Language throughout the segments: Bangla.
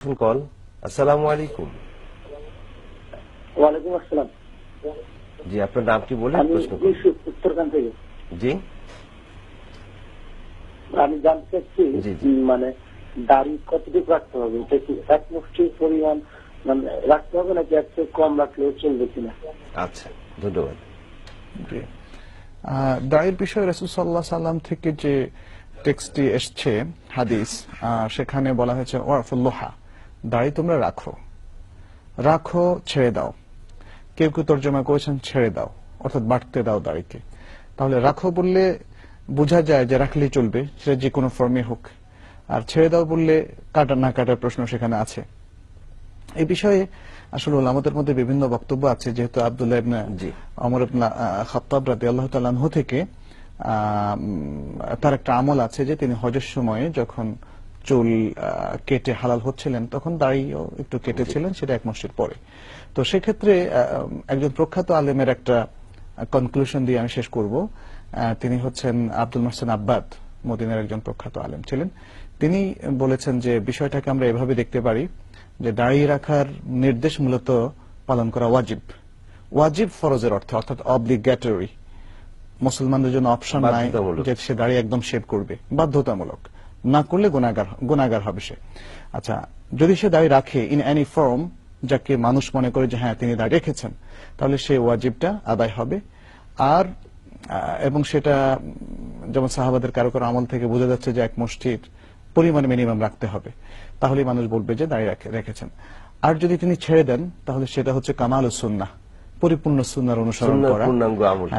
ফোন কল আসসালামু আলাইকুম ওয়ালাইকুম আসসালাম। জি আপনার বলে আমি প্রশ্ন উত্তরখান থেকে। জি। আমি জানতে চাচ্ছি মানে দাড়ি কতটুকু রাখতে হবে? এটা কি এক মুষ্টির পরিমাণ মানে রাখতে হবে নাকি কম রাখলেও চলবে কিনা? আচ্ছা ধন্যবাদ। জি। দায়ের বিষয়ে রসুল সাল্লাহ সাল্লাম থেকে যে টেক্সটটি এসছে হাদিস আহ, সেখানে বলা হয়েছে ওয়ারফুল্লোহা দাড়ি তোমরা রাখো। রাখো ছেড়ে দাও। কেউ কেউ তর্জমা করেছেন ছেড়ে দাও। অর্থাৎ বাড়তে দাও দাড়িকে। তাহলে রাখো বললে বোঝা যায় যে রাখলেই চলবে সেটা যে কোনো ফর্মে হোক। আর ছেড়ে দাও বললে কাটা না কাটার প্রশ্ন সেখানে আছে। এই বিষয়ে আসলে ওলামাদের মধ্যে বিভিন্ন বক্তব্য আছে যেহেতু আব্দুল্লাহ ইবনে জি। অমর ইবনে খাত্তাব রাদিয়াল্লাহু তাআলা আনহু থেকে তার একটা আমল আছে যে তিনি হজের সময়ে যখন চুল কেটে হালাল হচ্ছিলেন তখন দাড়িও একটু কেটেছিলেন সেটা এক মাসের পরে। তো সেক্ষেত্রে একজন প্রখ্যাত আলেমের একটা কনক্লুশন দিয়ে আমি শেষ করব। তিনি হচ্ছেন আব্দুল মাহসেন আব্বাদ মদিনার একজন প্রখ্যাত আলেম ছিলেন। তিনি বলেছেন যে বিষয়টাকে আমরা এভাবে দেখতে পারি যে দাঁড়িয়ে রাখার নির্দেশ মূলত পালন করা ওয়াজিব। ওয়াজিব ফরজের অর্থে অর্থাৎ অব্লিগেটরি মুসলমানদের জন্য অপশন নাই যে সে দাঁড়িয়ে একদম শেভ করবে। বাধ্যতামূলক। না করলে গুণাগার হবে সে। আচ্ছা যদি সে দাঁড়িয়ে রাখে ইন এনি ফর্ম যাকে মানুষ মনে করে যে হ্যাঁ তিনি দাঁড়িয়ে রেখেছেন, তাহলে সে ওয়াজিবটা আদায় হবে। আর এবং সেটা, যেমন সাহাবাদের কারও কারও আমল থেকে বোঝা যাচ্ছে যে এক মুষ্টির পরিমাণ মিনিমাম রাখতে হবে। তাহলে মানুষ বলবে যে দাঁড়িয়ে রেখেছেন। আর যদি তিনি ছেড়ে দেন, তাহলে সেটা হচ্ছে কামাল ও সুন্নাহ। পরিপূর্ণ সুনার অনুসরণ করা।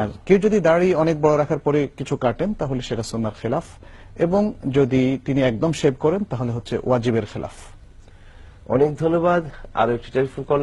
আর কেউ যদি দাড়ি অনেক বড় রাখার পরে কিছু কাটেন তাহলে সেটা সুনার খেলাফ। এবং যদি তিনি একদম শেভ করেন তাহলে হচ্ছে ওয়াজিবের খেলাফ। অনেক ধন্যবাদ। আর একটি টেলিফোন কল